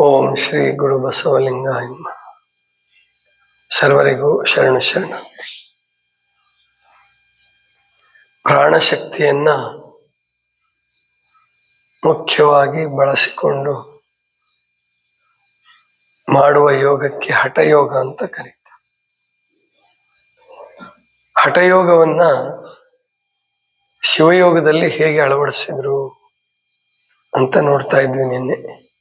ಓಂ ಶ್ರೀ ಗುರು ಬಸವಲಿಂಗ. ಸರ್ವರಿಗೂ ಶರಣ ಶರಣ. ಪ್ರಾಣಶಕ್ತಿಯನ್ನ ಮುಖ್ಯವಾಗಿ ಬಳಸಿಕೊಂಡು ಮಾಡುವ ಯೋಗಕ್ಕೆ ಹಠಯೋಗ ಅಂತ ಕರೀತಾರೆ. ಹಠಯೋಗವನ್ನ ಶಿವಯೋಗದಲ್ಲಿ ಹೇಗೆ ಅಳವಡಿಸಿದ್ರು ಅಂತ ನೋಡ್ತಾ ಇದ್ವಿ ನಿನ್ನೆ.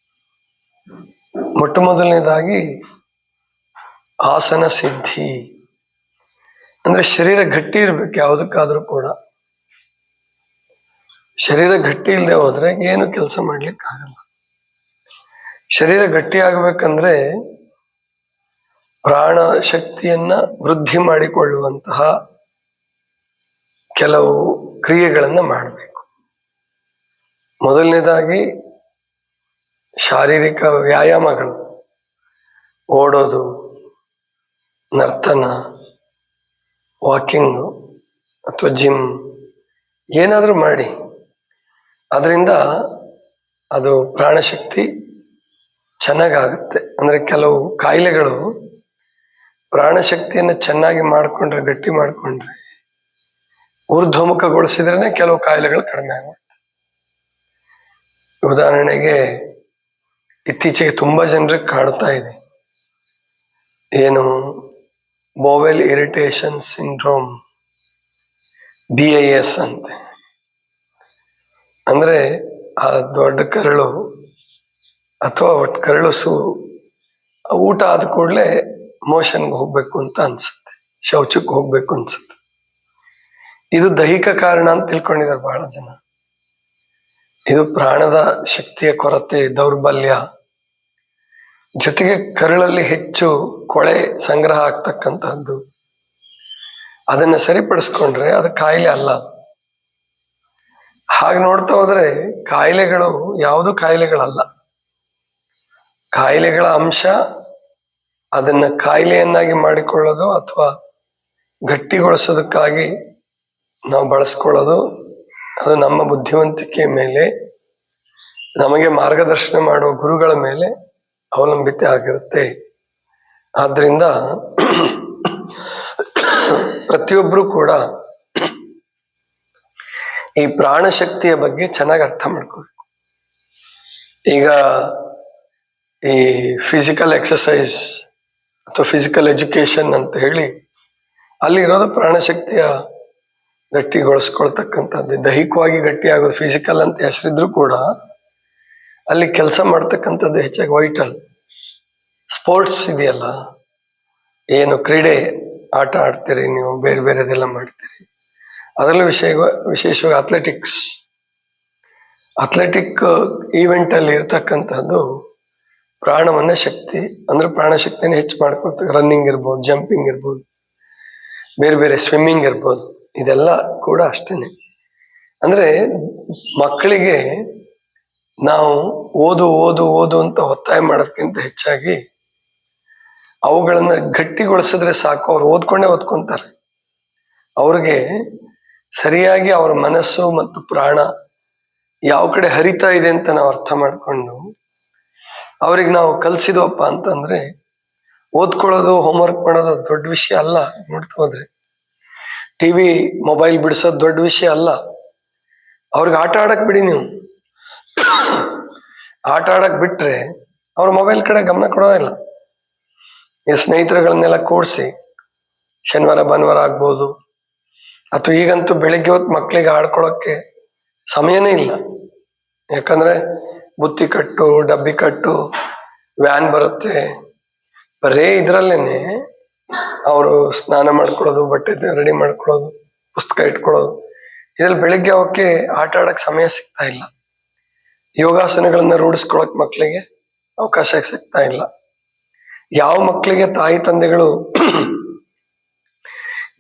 ಮೊಟ್ಟ ಮೊದಲನೇದಾಗಿ ಆಸನ ಸಿದ್ಧಿ. ಅಂದ್ರೆ ಶರೀರ ಗಟ್ಟಿ ಇರ್ಬೇಕು, ಯಾವುದಕ್ಕಾದ್ರೂ ಕೂಡ. ಶರೀರ ಗಟ್ಟಿ ಇಲ್ಲದೆ ಹೋದ್ರೆ ಏನು ಕೆಲಸ ಮಾಡ್ಲಿಕ್ಕೆ ಆಗಲ್ಲ ಶರೀರ ಗಟ್ಟಿ ಆಗ್ಬೇಕಂದ್ರೆ ಪ್ರಾಣ ಶಕ್ತಿಯನ್ನ ವೃದ್ಧಿ ಮಾಡಿಕೊಳ್ಳುವಂತಹ ಕೆಲವು ಕ್ರಿಯೆಗಳನ್ನ ಮಾಡಬೇಕು. ಮೊದಲನೇದಾಗಿ ಶಾರೀರಿಕ ವ್ಯಾಯಾಮಗಳು, ಓಡೋದು, ನರ್ತನ, ವಾಕಿಂಗು ಅಥವಾ ಜಿಮ್ ಏನಾದರೂ ಮಾಡಿ. ಅದರಿಂದ ಅದು ಪ್ರಾಣಶಕ್ತಿ ಚೆನ್ನಾಗಾಗುತ್ತೆ. ಅಂದರೆ ಕೆಲವು ಕಾಯಿಲೆಗಳು ಪ್ರಾಣಶಕ್ತಿಯನ್ನು ಚೆನ್ನಾಗಿ ಮಾಡಿಕೊಂಡ್ರೆ, ಗಟ್ಟಿ ಮಾಡಿಕೊಂಡ್ರೆ ಊರ್ಧ್ವಮುಖಗೊಳಿಸಿದ್ರೇ ಕೆಲವು ಕಾಯಿಲೆಗಳು ಕಡಿಮೆ ಆಗುತ್ತೆ. ಉದಾಹರಣೆಗೆ ಇತ್ತೀಚೆಗೆ ತುಂಬಾ ಜನರಿಗೆ ಕಾಡ್ತಾ ಇದೆ. ಏನು bowel irritation syndrome B I S ಅಂತೆ. ಅಂದ್ರೆ ಆ ದೊಡ್ಡ ಕರಳು ಅಥವಾ ಒಟ್ಟು ಕರಳುಸು ಊಟ ಆದ ಕೂಡಲೇ ಮೋಷನ್ಗೆ ಹೋಗ್ಬೇಕು ಅಂತ ಅನ್ಸುತ್ತೆ. ಶೌಚಕ್ಕೆ ಹೋಗ್ಬೇಕು ಅನ್ಸುತ್ತೆ. ಇದು ದೈಹಿಕ ಕಾರಣ ಅಂತ ತಿಳ್ಕೊಂಡಿದ್ದಾರೆ ಬಹಳ ಜನ. ಇದು ಪ್ರಾಣದ ಶಕ್ತಿಯ ಕೊರತೆ, ದೌರ್ಬಲ್ಯ. ಜೊತೆಗೆ ಕರುಳಲ್ಲಿ ಹೆಚ್ಚು ಕೊಳೆ ಸಂಗ್ರಹ ಆಗ್ತಕ್ಕಂತಹದ್ದು. ಅದನ್ನ ಸರಿಪಡಿಸ್ಕೊಂಡ್ರೆ ಅದು ಕಾಯಿಲೆ ಅಲ್ಲ. ಹಾಗೆ ನೋಡ್ತಾ ಹೋದ್ರೆ ಕಾಯಿಲೆಗಳು ಯಾವುದು ಕಾಯಿಲೆಗಳಲ್ಲ. ಕಾಯಿಲೆಗಳ ಅಂಶ ಅದನ್ನ ಕಾಯಿಲೆಯನ್ನಾಗಿ ಮಾಡಿಕೊಳ್ಳೋದು ಅಥವಾ ಗಟ್ಟಿಗೊಳಿಸೋದಕ್ಕಾಗಿ ನಾವು ಬಳಸ್ಕೊಳ್ಳೋದು ಅದು ನಮ್ಮ ಬುದ್ಧಿವಂತಿಕೆಯ ಮೇಲೆ, ನಮಗೆ ಮಾರ್ಗದರ್ಶನ ಮಾಡುವ ಗುರುಗಳ ಮೇಲೆ ಅವಲಂಬಿತ ಆಗಿರುತ್ತೆ. ಆದ್ದರಿಂದ ಪ್ರತಿಯೊಬ್ಬರು ಕೂಡ ಈ ಪ್ರಾಣಶಕ್ತಿಯ ಬಗ್ಗೆ ಚೆನ್ನಾಗಿ ಅರ್ಥ ಮಾಡ್ಕೋಬೇಕು. ಈಗ ಈ ಫಿಸಿಕಲ್ ಎಕ್ಸಸೈಸ್ ಅಥವಾ ಫಿಸಿಕಲ್ ಎಜುಕೇಶನ್ ಅಂತ ಹೇಳಿ, ಅಲ್ಲಿ ಇರೋದು ಪ್ರಾಣಶಕ್ತಿಯ ಗಟ್ಟಿಗೊಳಿಸ್ಕೊಳ್ತಕ್ಕಂಥದ್ದು, ದೈಹಿಕವಾಗಿ ಗಟ್ಟಿ ಆಗೋದು ಫಿಸಿಕಲ್ ಅಂತ ಹೆಸರಿದ್ರು ಕೂಡ ಅಲ್ಲಿ ಕೆಲಸ ಮಾಡ್ತಕ್ಕಂಥದ್ದು ಹೆಚ್ಚಾಗಿ ವೈಟಲ್ ಸ್ಪೋರ್ಟ್ಸ್ ಇದೆಯಲ್ಲ, ಏನು ಕ್ರೀಡೆ, ಆಟ ಆಡ್ತೀರಿ ನೀವು, ಬೇರೆ ಬೇರೆದೆಲ್ಲ ಮಾಡ್ತೀರಿ. ಅದರಲ್ಲೂ ವಿಷಯ ವಿಶೇಷವಾಗಿ ಅಥ್ಲೆಟಿಕ್ಸ್ ಅಥ್ಲೆಟಿಕ್ ಈವೆಂಟ್ ಅಲ್ಲಿ ಇರ್ತಕ್ಕಂಥದ್ದು ಪ್ರಾಣವನ್ನ ಶಕ್ತಿ, ಅಂದ್ರೆ ಪ್ರಾಣಶಕ್ತಿಯನ್ನು ಹೆಚ್ಚು ಮಾಡ್ಕೊಳ್ತಾರೆ ರನ್ನಿಂಗ್ ಇರ್ಬೋದು ಜಂಪಿಂಗ್ ಇರ್ಬೋದು, ಬೇರೆ ಬೇರೆ ಸ್ವಿಮ್ಮಿಂಗ್ ಇರ್ಬೋದು. ಇದೆಲ್ಲ ಕೂಡ ಅಷ್ಟೇನೆ. ಅಂದ್ರೆ ಮಕ್ಕಳಿಗೆ ನಾವು ಓದು ಓದು ಓದು ಅಂತ ಒತ್ತಾಯ ಮಾಡೋದಕ್ಕಿಂತ ಹೆಚ್ಚಾಗಿ ಅವುಗಳನ್ನ ಗಟ್ಟಿಗೊಳಿಸಿದ್ರೆ ಸಾಕು. ಅವ್ರು ಓದ್ಕೊಂಡೇ ಓದ್ಕೊಂತಾರೆ. ಅವ್ರಿಗೆ ಸರಿಯಾಗಿ ಅವರ ಮನಸ್ಸು ಮತ್ತು ಪ್ರಾಣ ಯಾವ ಕಡೆ ಹರಿತಾ ಇದೆ ಅಂತ ನಾವು ಅರ್ಥ ಮಾಡಿಕೊಂಡು ಅವ್ರಿಗೆ ನಾವು ಕಲಿಸಿದ್ವಪ್ಪ ಅಂತಂದ್ರೆ ಓದ್ಕೊಳ್ಳೋದು ಹೋಮ್ವರ್ಕ್ ಮಾಡೋದು ದೊಡ್ಡ ವಿಷಯ ಅಲ್ಲ. ನೋಡ್ತಾ ಹೋದ್ರೆ ಟಿವಿ ಮೊಬೈಲ್ ಬಿಡಿಸೋದು ದೊಡ್ಡ ವಿಷಯ ಅಲ್ಲ. ಅವ್ರಿಗೆ ಆಟ ಆಡಕ್ ಬಿಡಿ ನೀವು. ಆಟ ಆಡಕ್ ಬಿಟ್ರೆ ಅವ್ರ ಮೊಬೈಲ್ ಕಡೆ ಗಮನ ಕೊಡೋದಿಲ್ಲ ಈ ಸ್ನೇಹಿತರುಗಳನ್ನೆಲ್ಲ ಕೂಡಿಸಿ ಶನಿವಾರ, ಭಾನುವಾರ ಆಗ್ಬೋದು. ಅಥವಾ ಈಗಂತೂ ಬೆಳಿಗ್ಗೆ ಹೊತ್ತು ಮಕ್ಕಳಿಗೆ ಆಡ್ಕೊಳಕ್ಕೆ ಸಮಯನೇ ಇಲ್ಲ. ಯಾಕಂದ್ರೆ ಬುತ್ತಿ ಕಟ್ಟು, ಡಬ್ಬಿ ಕಟ್ಟು, ವ್ಯಾನ್ ಬರುತ್ತೆ. ಬರೇ ಇದ್ರಲ್ಲೇನೆ ಅವರು ಸ್ನಾನ ಮಾಡ್ಕೊಳ್ಳೋದು, ಬಟ್ಟೆ ರೆಡಿ ಮಾಡ್ಕೊಳ್ಳೋದು, ಪುಸ್ತಕ ಇಟ್ಕೊಳ್ಳೋದು. ಇದ್ರಲ್ಲಿ ಬೆಳಿಗ್ಗೆ ಅವಕ್ಕೆ ಆಟ ಆಡಕ್ ಸಮಯ ಸಿಗ್ತಾ ಇಲ್ಲ. ಯೋಗಾಸನಗಳನ್ನ ರೂಢಿಸ್ಕೊಳಕ್ ಮಕ್ಕಳಿಗೆ ಅವಕಾಶ ಸಿಗ್ತಾ ಇಲ್ಲ. ಯಾವ ಮಕ್ಕಳಿಗೆ ತಾಯಿ ತಂದೆಗಳು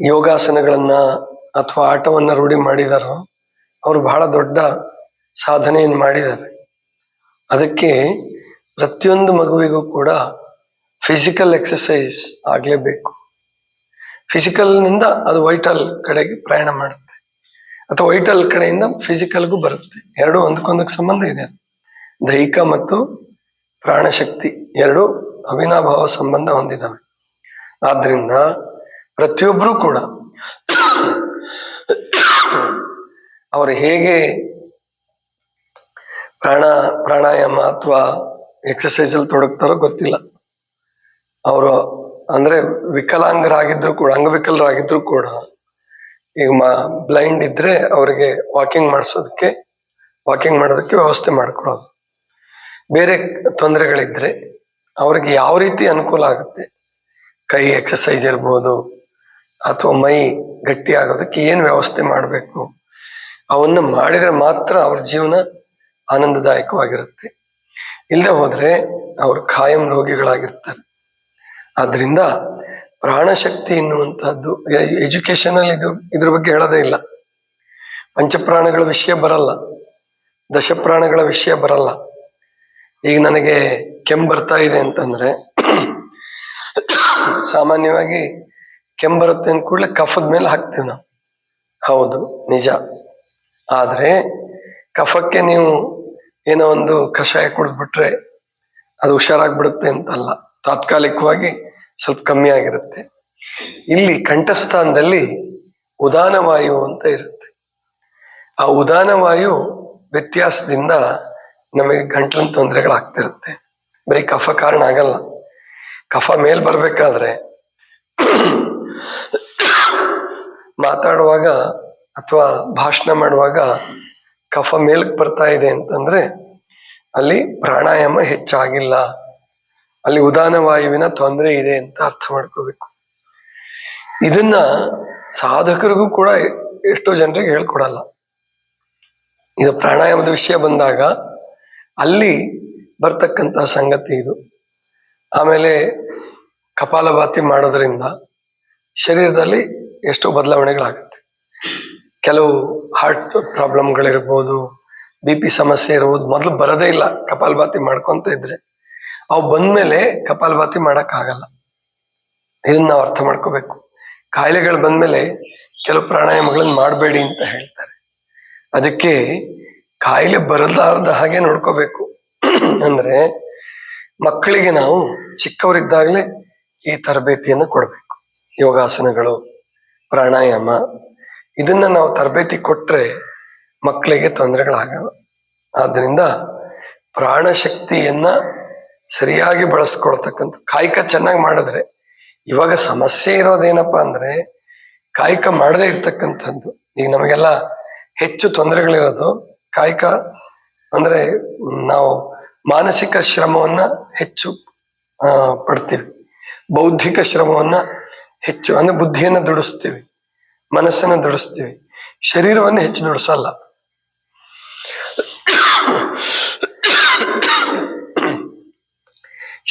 ಯೋಗಾಸನಗಳನ್ನ ಅಥವಾ ಆಟವನ್ನ ರೂಢಿ ಮಾಡಿದಾರೋ, ಅವರು ಬಹಳ ದೊಡ್ಡ ಸಾಧನೆಯನ್ನು ಮಾಡಿದ್ದಾರೆ. ಅದಕ್ಕೆ ಪ್ರತಿಯೊಂದು ಮಗುವಿಗೂ ಕೂಡ ಫಿಸಿಕಲ್ ಎಕ್ಸಸೈಸ್ ಆಗಲೇಬೇಕು. ಫಿಸಿಕಲ್ನಿಂದ ಅದು ವೈಟಲ್ ಕಡೆಗೆ ಪ್ರಯಾಣ ಮಾಡುತ್ತೆ. ಅಥವಾ ವೈಟಲ್ ಕಡೆಯಿಂದ ಫಿಸಿಕಲ್ಗೂ ಬರುತ್ತೆ. ಎರಡು ಒಂದಕ್ಕೊಂದಕ್ಕೆ ಸಂಬಂಧ ಇದೆ ದೈಹಿಕ ಮತ್ತು ಪ್ರಾಣಶಕ್ತಿ ಎರಡು ಅವಿನಾಭಾವ ಸಂಬಂಧ ಹೊಂದಿದ್ದಾವೆ ಆದ್ರಿಂದ ಪ್ರತಿಯೊಬ್ಬರೂ ಕೂಡ ಅವರು ಹೇಗೆ ಪ್ರಾಣ, ಪ್ರಾಣಾಯಾಮ ಅಥವಾ ಎಕ್ಸಸೈಸ್ ಅಲ್ಲಿ ತೊಡಗ್ತಾರೋ ಗೊತ್ತಿಲ್ಲ. ಅವರು ಅಂದ್ರೆ ವಿಕಲಾಂಗರಾಗಿದ್ರು ಕೂಡ, ಅಂಗವಿಕಲರಾಗಿದ್ರು ಕೂಡ, ಈಗ ಬ್ಲೈಂಡ್ ಇದ್ರೆ ಅವರಿಗೆ ವಾಕಿಂಗ್ ಮಾಡಿಸೋದಕ್ಕೆ ವಾಕಿಂಗ್ ಮಾಡೋದಕ್ಕೆ ವ್ಯವಸ್ಥೆ ಮಾಡ್ಕೊಡೋದು ಬೇರೆ ತೊಂದರೆಗಳಿದ್ರೆ ಅವ್ರಿಗೆ ಯಾವ ರೀತಿ ಅನುಕೂಲ ಆಗುತ್ತೆ? ಕೈ ಎಕ್ಸಸೈಸ್ ಇರ್ಬೋದು, ಅಥವಾ ಮೈ ಗಟ್ಟಿ ಆಗೋದಕ್ಕೆ ಏನು ವ್ಯವಸ್ಥೆ ಮಾಡಬೇಕು? ಅವನ್ನ ಮಾಡಿದ್ರೆ ಮಾತ್ರ ಅವ್ರ ಜೀವನ ಆನಂದದಾಯಕವಾಗಿರುತ್ತೆ. ಇಲ್ಲದೆ ಹೋದರೆ ಅವರು ಖಾಯಂ ರೋಗಿಗಳಾಗಿರ್ತಾರೆ. ಆದ್ರಿಂದ ಪ್ರಾಣಶಕ್ತಿ ಎನ್ನುವಂತಹದ್ದು ಎಜುಕೇಶನ್ ಅಲ್ಲಿ ಇದು, ಇದ್ರ ಬಗ್ಗೆ ಹೇಳೋದೇ ಇಲ್ಲ. ಪಂಚಪ್ರಾಣಗಳ ವಿಷಯ ಬರಲ್ಲ. ದಶಪ್ರಾಣಗಳ ವಿಷಯ ಬರಲ್ಲ. ಈಗ ನನಗೆ ಕೆಮ್ಮು ಬರ್ತಾ ಇದೆ ಅಂತಂದ್ರೆ, ಸಾಮಾನ್ಯವಾಗಿ ಕೆಮ್ಮು ಬರುತ್ತೆ ಅಂದ ಕೂಡಲೇ ಕಫದ ಮೇಲೆ ಹಾಕ್ತೀವಿ ನಾವು. ಹೌದು, ನಿಜ. ಆದರೆ ಕಫಕ್ಕೆ ನೀವು ಏನೋ ಒಂದು ಕಷಾಯ ಕುಡಿದ್ಬಿಟ್ರೆ ಅದು ಹುಷಾರಾಗ್ಬಿಡುತ್ತೆ ಅಂತಲ್ಲ. ತಾತ್ಕಾಲಿಕವಾಗಿ ಸ್ವಲ್ಪ ಕಮ್ಮಿ ಆಗಿರುತ್ತೆ. ಇಲ್ಲಿ ಕಂಠಸ್ಥಾನದಲ್ಲಿ ಉದಾನ ವಾಯು ಅಂತ ಇರುತ್ತೆ. ಆ ಉದಾನ ವಾಯು ವ್ಯತ್ಯಾಸದಿಂದ ನಮಗೆ ಗಂಟ್ಲಿನ ತೊಂದರೆಗಳಾಗ್ತಿರುತ್ತೆ. ಬರೀ ಕಫ ಕಾರಣ ಆಗಲ್ಲ. ಕಫ ಮೇಲ್ ಬರ್ಬೇಕಾದ್ರೆ ಮಾತಾಡುವಾಗ ಅಥವಾ ಭಾಷಣ ಮಾಡುವಾಗ ಕಫ ಮೇಲಕ್ಕೆ ಬರ್ತಾ ಇದೆ ಅಂತಂದ್ರೆ ಅಲ್ಲಿ ಪ್ರಾಣಾಯಾಮ ಹೆಚ್ಚಾಗಿಲ್ಲ. ಅಲ್ಲಿ ಉದಾನ ವಾಯುವಿನ ತೊಂದರೆ ಇದೆ ಅಂತ ಅರ್ಥ ಮಾಡ್ಕೋಬೇಕು. ಇದನ್ನ ಸಾಧಕರಿಗೂ ಕೂಡ ಎಷ್ಟೋ ಜನರಿಗೆ ಹೇಳ್ಕೊಡಲ್ಲ. ಇದು ಪ್ರಾಣಾಯಾಮದ ವಿಷಯ ಬಂದಾಗ ಅಲ್ಲಿ ಬರ್ತಕ್ಕಂತಹ ಸಂಗತಿ ಇದು. ಆಮೇಲೆ ಕಪಾಲಭಾತಿ ಮಾಡೋದ್ರಿಂದ ಶರೀರದಲ್ಲಿ ಎಷ್ಟೋ ಬದಲಾವಣೆಗಳಾಗುತ್ತೆ. ಕೆಲವು ಹಾರ್ಟ್ ಪ್ರಾಬ್ಲಮ್ಗಳಿರ್ಬೋದು ಬಿ ಪಿ ಸಮಸ್ಯೆ ಇರ್ಬೋದು, ಮೊದಲು ಬರೋದೇ ಇಲ್ಲ ಕಪಾಲಭಾತಿ ಮಾಡ್ಕೊಂತ ಇದ್ರೆ. ಅವು ಬಂದ್ಮೇಲೆ ಕಪಾಲಭಾತಿ ಆಗಲ್ಲ ಇದನ್ನ ನಾವು ಅರ್ಥ ಮಾಡ್ಕೋಬೇಕು. ಕಾಯಿಲೆಗಳು ಬಂದ್ಮೇಲೆ ಕೆಲವು ಪ್ರಾಣಾಯಾಮಗಳನ್ನ ಮಾಡಬೇಡಿ ಅಂತ ಹೇಳ್ತಾರೆ. ಅದಕ್ಕೆ ಕಾಯಿಲೆ ಬರಲಾರದ ಹಾಗೆ ನೋಡ್ಕೋಬೇಕು. ಅಂದ್ರೆ ಮಕ್ಕಳಿಗೆ ನಾವು ಚಿಕ್ಕವರಿದ್ದಾಗಲೇ ಈ ತರಬೇತಿಯನ್ನು ಕೊಡಬೇಕು. ಯೋಗಾಸನಗಳು, ಪ್ರಾಣಾಯಾಮ, ಇದನ್ನ ನಾವು ತರಬೇತಿ ಕೊಟ್ರೆ ಮಕ್ಕಳಿಗೆ ತೊಂದರೆಗಳಾಗಲ್ಲ. ಆದ್ದರಿಂದ ಪ್ರಾಣಶಕ್ತಿಯನ್ನ ಸರಿಯಾಗಿ ಬಳಸ್ಕೊಳ್ತಕ್ಕಂಥ ಕಾಯಕ ಚೆನ್ನಾಗಿ ಮಾಡಿದ್ರೆ, ಇವಾಗ ಸಮಸ್ಯೆ ಇರೋದೇನಪ್ಪ ಅಂದ್ರೆ, ಕಾಯಕ ಮಾಡದೇ ಇರ್ತಕ್ಕಂಥದ್ದು. ಈಗ ನಮಗೆಲ್ಲ ಹೆಚ್ಚು ತೊಂದರೆಗಳಿರೋದು ಕಾಯಕ ಅಂದ್ರೆ, ನಾವು ಮಾನಸಿಕ ಶ್ರಮವನ್ನ ಹೆಚ್ಚು ಪಡ್ತೀವಿ. ಬೌದ್ಧಿಕ ಶ್ರಮವನ್ನ ಹೆಚ್ಚು, ಅಂದ್ರೆ ಬುದ್ಧಿಯನ್ನ ದುಡಿಸ್ತೀವಿ. ಮನಸ್ಸನ್ನ ದುಡಿಸ್ತೀವಿ. ಶರೀರವನ್ನು ಹೆಚ್ಚು ದುಡಿಸಲ್ಲ.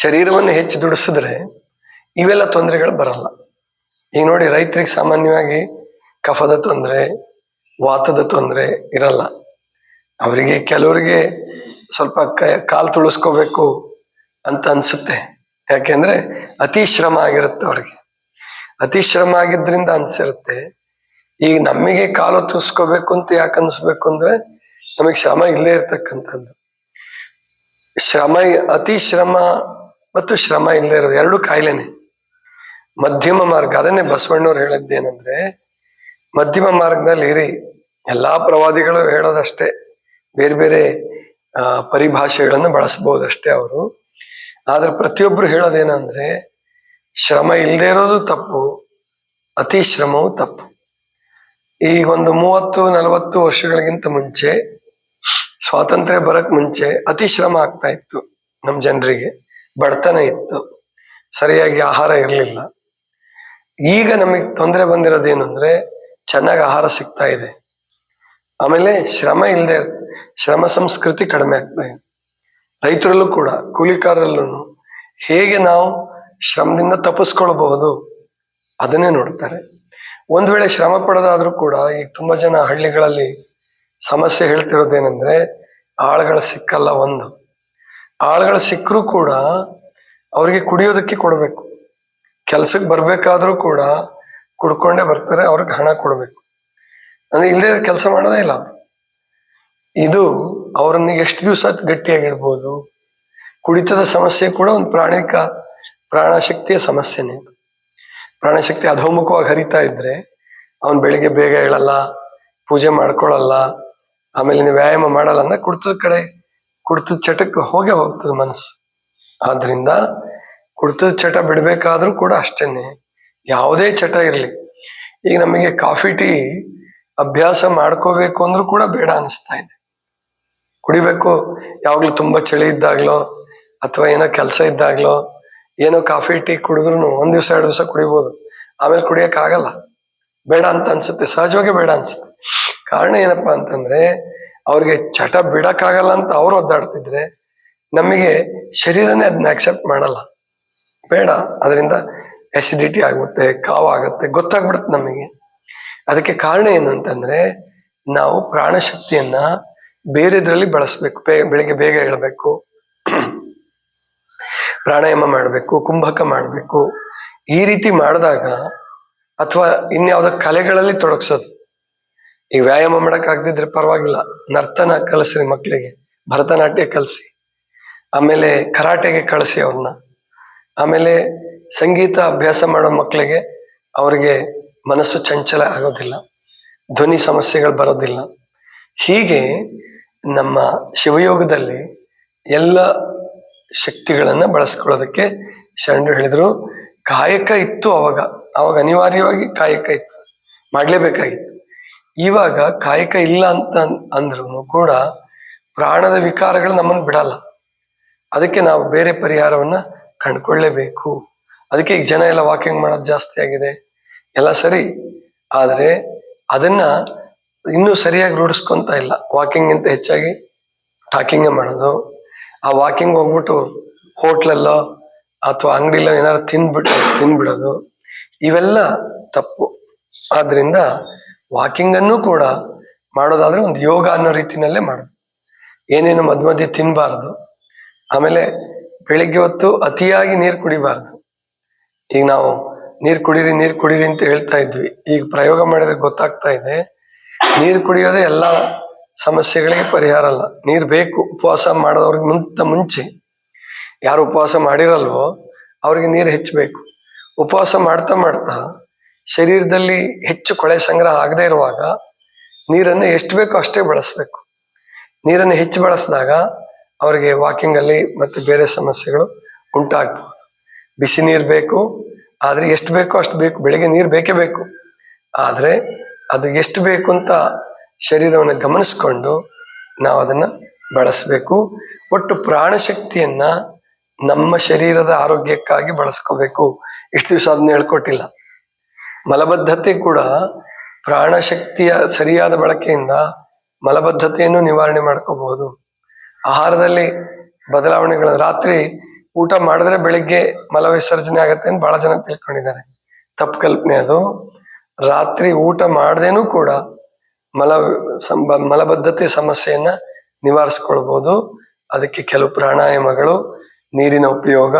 ಶರೀರವನ್ನು ಹೆಚ್ಚು ದುಡಿಸಿದ್ರೆ ಇವೆಲ್ಲ ತೊಂದರೆಗಳು ಬರಲ್ಲ. ಈಗ ನೋಡಿ ರೈತರಿಗೆ ಸಾಮಾನ್ಯವಾಗಿ ಕಫದ ತೊಂದರೆ, ವಾತದ ತೊಂದರೆ ಇರಲ್ಲ. ಅವರಿಗೆ ಕೆಲವರಿಗೆ ಸ್ವಲ್ಪ ಕಾಲ್ ತುಳಿಸ್ಕೋಬೇಕು ಅಂತ ಅನ್ಸುತ್ತೆ. ಯಾಕೆಂದ್ರೆ ಅತಿ ಶ್ರಮ ಆಗಿರುತ್ತೆ ಅವ್ರಿಗೆ. ಅತಿ ಶ್ರಮ ಆಗಿದ್ರಿಂದ ಅನ್ಸಿರುತ್ತೆ. ಈಗ ನಮಗೆ ಕಾಲು ತುಳಿಸ್ಕೋಬೇಕು ಅಂತ ಯಾಕೆ ಅನ್ಸ್ಬೇಕು ಅಂದ್ರೆ ನಮಗೆ ಶ್ರಮ ಇಲ್ಲೇ ಇರ್ತಕ್ಕಂಥದ್ದು. ಶ್ರಮ, ಅತಿ ಶ್ರಮ ಮತ್ತು ಶ್ರಮ ಇಲ್ಲದೆ ಇರೋದು ಎರಡು ಕಾಯಿಲೆನೆ. ಮಧ್ಯಮ ಮಾರ್ಗ, ಅದನ್ನೇ ಬಸವಣ್ಣವ್ರು ಹೇಳಿದ್ದೇನೆಂದ್ರೆ, ಮಧ್ಯಮ ಮಾರ್ಗದಲ್ಲಿ ಇರಿ. ಎಲ್ಲಾ ಪ್ರವಾದಿಗಳು ಹೇಳೋದಷ್ಟೇ. ಬೇರೆ ಬೇರೆ ಪರಿಭಾಷೆಗಳನ್ನು ಬಳಸಬಹುದಷ್ಟೇ ಅವರು. ಆದ್ರೆ ಪ್ರತಿಯೊಬ್ರು ಹೇಳೋದೇನಂದ್ರೆ, ಶ್ರಮ ಇಲ್ಲದೆ ಇರೋದು ತಪ್ಪು, ಅತಿ ಶ್ರಮವು ತಪ್ಪು. ಈ ಒಂದು ಮೂವತ್ತು, ನಲವತ್ತು ವರ್ಷಗಳಿಗಿಂತ ಮುಂಚೆ, ಸ್ವಾತಂತ್ರ್ಯ ಬರಕ್ ಮುಂಚೆ ಅತಿ ಶ್ರಮ ಆಗ್ತಾ ಇತ್ತು ನಮ್ಮ ಜನರಿಗೆ. ಬಡತನ ಇತ್ತು. ಸರಿಯಾಗಿ ಆಹಾರ ಇರಲಿಲ್ಲ. ಈಗ ನಮಗೆ ತೊಂದರೆ ಬಂದಿರೋದೇನು ಅಂದ್ರೆ ಚೆನ್ನಾಗಿ ಆಹಾರ ಸಿಗ್ತಾ ಇದೆ. ಆಮೇಲೆ ಶ್ರಮ ಇಲ್ಲದೆ ಶ್ರಮ ಸಂಸ್ಕೃತಿ ಕಡಿಮೆ ಆಗ್ತಾ ಇದೆ. ರೈತರಲ್ಲೂ ಕೂಡ ಕೂಲಿಕಾರರಲ್ಲೂ ಹೇಗೆ ನಾವು ಶ್ರಮದಿಂದ ತಪ್ಪಿಸ್ಕೊಳ್ಬಹುದು ಅದನ್ನೇ ನೋಡ್ತಾರೆ. ಒಂದ್ ವೇಳೆ ಶ್ರಮ ಪಡೋದಾದ್ರೂ ಕೂಡ ಈಗ ತುಂಬಾ ಜನ ಹಳ್ಳಿಗಳಲ್ಲಿ ಸಮಸ್ಯೆ ಹೇಳ್ತಿರೋದೇನೆಂದ್ರೆ ಆಳುಗಳು ಸಿಕ್ಕಲ್ಲ ಒಂದು. ಆಳುಗಳು ಸಿಕ್ಕರೂ ಕೂಡ ಅವರಿಗೆ ಕುಡಿಯೋದಕ್ಕೆ ಕೊಡಬೇಕು. ಕೆಲಸಕ್ಕೆ ಬರ್ಬೇಕಾದ್ರೂ ಕೂಡ ಕುಡ್ಕೊಂಡೇ ಬರ್ತಾರೆ, ಅವ್ರಿಗೆ ಹಣ ಕೊಡಬೇಕು. ಅಂದ್ರೆ ಇಲ್ಲದೆ ಕೆಲಸ ಮಾಡೋದೇ ಇಲ್ಲ. ಇದು ಅವ್ರನ್ನ ಎಷ್ಟು ದಿವಸ ಗಟ್ಟಿಯಾಗಿಡ್ಬೋದು ಕುಡಿತದ ಸಮಸ್ಯೆ ಕೂಡ ಒಂದು ಪ್ರಾಣಿಕ, ಪ್ರಾಣಶಕ್ತಿಯ ಸಮಸ್ಯೆನೇ. ಪ್ರಾಣಶಕ್ತಿ ಅಧೋಮುಖವಾಗಿ ಹರಿತಾ ಇದ್ರೆ ಅವನ್ ಬೆಳಿಗ್ಗೆ ಬೇಗ ಹೇಳಲ್ಲ, ಪೂಜೆ ಮಾಡ್ಕೊಳ್ಳಲ್ಲ ಆಮೇಲೆ ವ್ಯಾಯಾಮ ಮಾಡಲ್ಲ ಅಂದ್ರೆ ಕುಡ್ತದ ಕಡೆ ಕುಡ್ತದ ಚಟಕ್ಕೆ ಹೋಗೇ ಹೋಗ್ತದೆ ಮನಸ್ಸು. ಆದ್ರಿಂದ ಕುಡ್ತದ ಚಟ ಬಿಡಬೇಕಾದ್ರೂ ಕೂಡ ಅಷ್ಟೇನೆ. ಯಾವುದೇ ಚಟ ಇರಲಿ. ಈಗ ನಮಗೆ ಕಾಫಿ, ಟೀ ಅಭ್ಯಾಸ ಮಾಡ್ಕೋಬೇಕು ಅಂದ್ರೂ ಕೂಡ ಬೇಡ ಅನಿಸ್ತಾ ಇದೆ. ಕುಡಿಬೇಕು. ಯಾವಾಗ್ಲೂ ತುಂಬಾ ಚಳಿ ಇದ್ದಾಗ್ಲೋ ಅಥವಾ ಏನೋ ಕೆಲಸ ಇದ್ದಾಗ್ಲೋ ಏನೋ ಕಾಫಿ, ಟೀ ಕುಡಿದ್ರು ಒಂದ್ ದಿವಸ, ಎರಡು ದಿವಸ ಕುಡಿಬೋದು. ಆಮೇಲೆ ಕುಡಿಯಕ್ ಆಗಲ್ಲ. ಬೇಡ ಅಂತ ಅನ್ಸುತ್ತೆ. ಸಹಜವಾಗಿ ಬೇಡ ಅನ್ಸುತ್ತೆ. ಕಾರಣ ಏನಪ್ಪಾ ಅಂತಂದ್ರೆ ಅವ್ರಿಗೆ ಚಟ ಬಿಡಕ್ಕಾಗಲ್ಲ ಅಂತ ಅವ್ರು ಒದ್ದಾಡ್ತಿದ್ರೆ ನಮಗೆ ಶರೀರನೇ ಅದನ್ನ ಅಕ್ಸೆಪ್ಟ್ ಮಾಡಲ್ಲ. ಬೇಡ, ಅದರಿಂದ ಎಸಿಡಿಟಿ ಆಗುತ್ತೆ, ಕಾವ್ ಆಗುತ್ತೆ, ಗೊತ್ತಾಗ್ಬಿಡುತ್ತೆ ನಮಗೆ. ಅದಕ್ಕೆ ಕಾರಣ ಏನು ಅಂತಂದ್ರೆ ನಾವು ಪ್ರಾಣಶಕ್ತಿಯನ್ನ ಬೇರೆದ್ರಲ್ಲಿ ಬಳಸ್ಬೇಕು ಬೆಳಿಗ್ಗೆ ಬೇಗ ಹೇಳಬೇಕು ಪ್ರಾಣಾಯಾಮ ಮಾಡಬೇಕು, ಕುಂಭಕ ಮಾಡಬೇಕು. ಈ ರೀತಿ ಮಾಡಿದಾಗ ಅಥವಾ ಇನ್ಯಾವುದೋ ಕಲೆಗಳಲ್ಲಿ ತೊಡಗಿಸೋದು ಈಗ ವ್ಯಾಯಾಮ ಮಾಡಕ್ ಪರವಾಗಿಲ್ಲ. ನರ್ತನ ಕಲಿಸ್ರಿ ಮಕ್ಕಳಿಗೆ ಭರತನಾಟ್ಯ ಕಲಿಸಿ. ಆಮೇಲೆ ಕರಾಟೆಗೆ ಕಳಿಸಿ ಅವ್ರನ್ನ ಆಮೇಲೆ ಸಂಗೀತ ಅಭ್ಯಾಸ ಮಾಡೋ ಮಕ್ಕಳಿಗೆ ಅವರಿಗೆ ಮನಸ್ಸು ಚಂಚಲ ಆಗೋದಿಲ್ಲ. ಧ್ವನಿ ಸಮಸ್ಯೆಗಳು ಬರೋದಿಲ್ಲ. ಹೀಗೆ ನಮ್ಮ ಶಿವಯೋಗದಲ್ಲಿ ಎಲ್ಲ ಶಕ್ತಿಗಳನ್ನು ಬಳಸ್ಕೊಳ್ಳೋದಕ್ಕೆ ಶರಣರು ಹೇಳಿದರು, ಕಾಯಕ ಇತ್ತು ಅವಾಗ. ಅವಾಗ ಅನಿವಾರ್ಯವಾಗಿ ಕಾಯಕ ಇತ್ತು. ಮಾಡ್ಲೇಬೇಕಾಗಿತ್ತು. ಇವಾಗ ಕಾಯಕ ಇಲ್ಲ ಅಂತ ಅಂದ್ರೂ ಕೂಡ ಪ್ರಾಣದ ವಿಕಾರಗಳು ನಮ್ಮನ್ನು ಬಿಡಲ್ಲ. ಅದಕ್ಕೆ ನಾವು ಬೇರೆ ಪರಿಹಾರವನ್ನ ಕಂಡುಕೊಳ್ಳೇಬೇಕು. ಅದಕ್ಕೆ ಈಗ ಜನ ಎಲ್ಲ ವಾಕಿಂಗ್ ಮಾಡೋದು ಜಾಸ್ತಿ ಆಗಿದೆ. ಎಲ್ಲ ಸರಿ. ಆದರೆ ಅದನ್ನ ಇನ್ನೂ ಸರಿಯಾಗಿ ರೂಢಿಸ್ಕೊಂತ ಇಲ್ಲ. ವಾಕಿಂಗ್ ಅಂತ ಹೆಚ್ಚಾಗಿ ಟಾಕಿಂಗ್ ಮಾಡೋದು. ಆ ವಾಕಿಂಗ್ ಹೋಗ್ಬಿಟ್ಟು ಹೋಟ್ಲಲ್ಲೋ ಅಥವಾ ಅಂಗಡಿಲೋ ಏನಾದ್ರು ತಿಂದ್ಬಿಟ್ಟು ತಿಂದ್ಬಿಡೋದು ಇವೆಲ್ಲ ತಪ್ಪು. ಆದ್ರಿಂದ ವಾಕಿಂಗ್ ಅನ್ನು ಕೂಡ ಮಾಡೋದಾದ್ರೆ ಒಂದು ಯೋಗ ಅನ್ನೋ ರೀತಿಯಲ್ಲೇ ಮಾಡೋದು ಏನೇನು ಮಧ್ಯ ಮಧ್ಯೆ ತಿನ್ನಬಾರ್ದು ಆಮೇಲೆ ಬೆಳಿಗ್ಗೆ ಹೊತ್ತು ಅತಿಯಾಗಿ ನೀರು ಕುಡಿಬಾರ್ದು. ಈಗ ನಾವು ನೀರು ಕುಡೀರಿ ನೀರು ಕುಡೀರಿ ಅಂತ ಹೇಳ್ತಾ ಇದ್ವಿ. ಈಗ ಪ್ರಯೋಗ ಮಾಡಿದ್ರೆ ಗೊತ್ತಾಗ್ತಾ ಇದೆ. ನೀರು ಕುಡಿಯೋದೇ ಎಲ್ಲ ಸಮಸ್ಯೆಗಳಿಗೆ ಪರಿಹಾರ ಅಲ್ಲ. ನೀರು ಬೇಕು, ಉಪವಾಸ ಮಾಡೋದವ್ರಿಗೆ ಮುಂತ ಮುಂಚೆ. ಯಾರು ಉಪವಾಸ ಮಾಡಿರಲ್ವೋ, ಅವ್ರಿಗೆ ನೀರು ಹೆಚ್ಚಬೇಕು. ಉಪವಾಸ ಮಾಡ್ತಾ ಮಾಡ್ತಾ ಶರೀರದಲ್ಲಿ ಹೆಚ್ಚು ಕೊಳೆ ಸಂಗ್ರಹ ಆಗದೇ ಇರುವಾಗ ನೀರನ್ನು ಎಷ್ಟು ಬೇಕೋ ಅಷ್ಟೇ ಬಳಸಬೇಕು. ನೀರನ್ನು ಹೆಚ್ಚು ಬಳಸಿದಾಗ ಅವರಿಗೆ ವಾಕಿಂಗಲ್ಲಿ ಮತ್ತು ಬೇರೆ ಸಮಸ್ಯೆಗಳು ಉಂಟಾಗ್ಬೋದು. ಬಿಸಿ ನೀರು ಬೇಕು, ಆದರೆ ಎಷ್ಟು ಬೇಕೋ ಅಷ್ಟು ಬೇಕು, ಬೆಳಿಗ್ಗೆ ನೀರು ಬೇಕೇ ಬೇಕು. ಆದರೆ ಅದು ಎಷ್ಟು ಬೇಕು ಅಂತ ಶರೀರವನ್ನು ಗಮನಿಸ್ಕೊಂಡು ನಾವು ಅದನ್ನು ಬಳಸಬೇಕು. ಒಟ್ಟು ಪ್ರಾಣಶಕ್ತಿಯನ್ನು ನಮ್ಮ ಶರೀರದ ಆರೋಗ್ಯಕ್ಕಾಗಿ ಬಳಸ್ಕೋಬೇಕು. ಇಷ್ಟು ದಿವಸ ಅದನ್ನ ಹೇಳ್ಕೊಟ್ಟಿಲ್ಲ. ಮಲಬದ್ಧತೆ ಕೂಡ ಪ್ರಾಣಶಕ್ತಿಯ ಸರಿಯಾದ ಬಳಕೆಯಿಂದ ಮಲಬದ್ಧತೆಯನ್ನು ನಿವಾರಣೆ ಮಾಡ್ಕೋಬಹುದು. ಆಹಾರದಲ್ಲಿ ಬದಲಾವಣೆಗಳು ರಾತ್ರಿ ಊಟ ಮಾಡಿದ್ರೆ ಬೆಳಿಗ್ಗೆ ಮಲ ವಿಸರ್ಜನೆ ಆಗತ್ತೆ ಅಂತ ಬಹಳ ಜನ ತಿಳ್ಕೊಂಡಿದ್ದಾರೆ. ತಪ್ಪು ಕಲ್ಪನೆ ಅದು. ರಾತ್ರಿ ಊಟ ಮಾಡದೇನೂ ಕೂಡ ಮಲ ಮಲಬದ್ಧತೆ ಸಮಸ್ಯೆಯನ್ನ ನಿವಾರಿಸ್ಕೊಳ್ಬಹುದು ಅದಕ್ಕೆ ಕೆಲವು ಪ್ರಾಣಾಯಾಮಗಳು, ನೀರಿನ ಉಪಯೋಗ,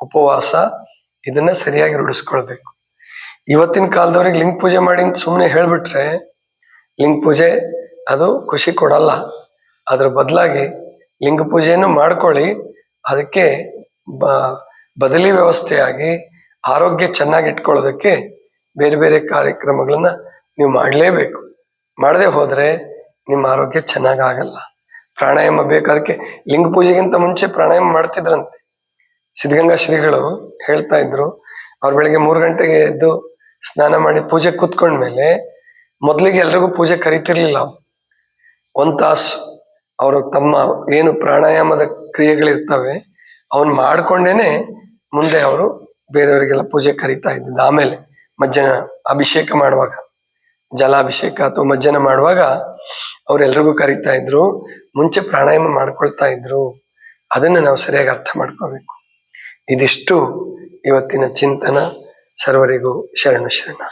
ಉಪವಾಸ ಇದನ್ನ ಸರಿಯಾಗಿ ರೂಢಿಸ್ಕೊಳ್ಬೇಕು. ಇವತ್ತಿನ ಕಾಲದವ್ರಿಗೆ ಲಿಂಗ ಪೂಜೆ ಮಾಡಿ ಅಂತ ಸುಮ್ಮನೆ ಹೇಳ್ಬಿಟ್ರೆ ಲಿಂಗ ಪೂಜೆ ಅದು ಖುಷಿ ಕೊಡಲ್ಲ. ಅದ್ರ ಬದಲಾಗಿ ಲಿಂಗ ಪೂಜೆಯನ್ನು ಮಾಡ್ಕೊಳ್ಳಿ. ಅದಕ್ಕೆ ಬದಲಿ ವ್ಯವಸ್ಥೆಯಾಗಿ ಆರೋಗ್ಯ ಚೆನ್ನಾಗಿ ಇಟ್ಕೊಳ್ಳೋದಕ್ಕೆ ಬೇರೆ ಬೇರೆ ಕಾರ್ಯಕ್ರಮಗಳನ್ನ ನೀವು ಮಾಡಲೇಬೇಕು. ಮಾಡದೆ ಹೋದರೆ ನಿಮ್ಮ ಆರೋಗ್ಯ ಚೆನ್ನಾಗಾಗಲ್ಲ. ಪ್ರಾಣಾಯಾಮ ಬೇಕು. ಅದಕ್ಕೆ ಲಿಂಗ ಪೂಜೆಗಿಂತ ಮುಂಚೆ ಪ್ರಾಣಾಯಾಮ ಮಾಡ್ತಿದ್ರಂತೆ. ಸಿದ್ಧಗಂಗಾ ಶ್ರೀಗಳು ಹೇಳ್ತಾ ಇದ್ರು, ಅವ್ರು ಬೆಳಿಗ್ಗೆ ಮೂರು ಗಂಟೆಗೆ ಎದ್ದು ಸ್ನಾನ ಮಾಡಿ ಪೂಜೆ ಕೂತ್ಕೊಂಡ್ಮೇಲೆ ಮೊದಲಿಗೆ ಎಲ್ರಿಗೂ ಪೂಜೆ ಕರಿತಿರ್ಲಿಲ್ಲ ಒಂದು ತಾಸು ಅವರು ತಮ್ಮ ಏನು ಪ್ರಾಣಾಯಾಮದ ಕ್ರಿಯೆಗಳಿರ್ತವೆ, ಅವನ್ ಮಾಡ್ಕೊಂಡೇನೆ ಮುಂದೆ ಅವರು ಬೇರೆಯವರಿಗೆಲ್ಲ ಪೂಜೆ ಕರಿತಾ ಇದ್ದಿದ್ದು. ಆಮೇಲೆ ಮಜ್ಜನ ಅಭಿಷೇಕ ಮಾಡುವಾಗ, ಜಲಾಭಿಷೇಕ ಅಥವಾ ಮಜ್ಜನ ಮಾಡುವಾಗ ಅವ್ರೆಲ್ರಿಗೂ ಕರಿತಾ ಇದ್ರು, ಮುಂಚೆ ಪ್ರಾಣಾಯಾಮ ಮಾಡ್ಕೊಳ್ತಾ ಇದ್ರು. ಅದನ್ನ ನಾವು ಸರಿಯಾಗಿ ಅರ್ಥ ಮಾಡ್ಕೋಬೇಕು. ಇದಿಷ್ಟು ಇವತ್ತಿನ ಚಿಂತನ. ಸರ್ವರಿಗೂ ಶರಣು ಶರಣ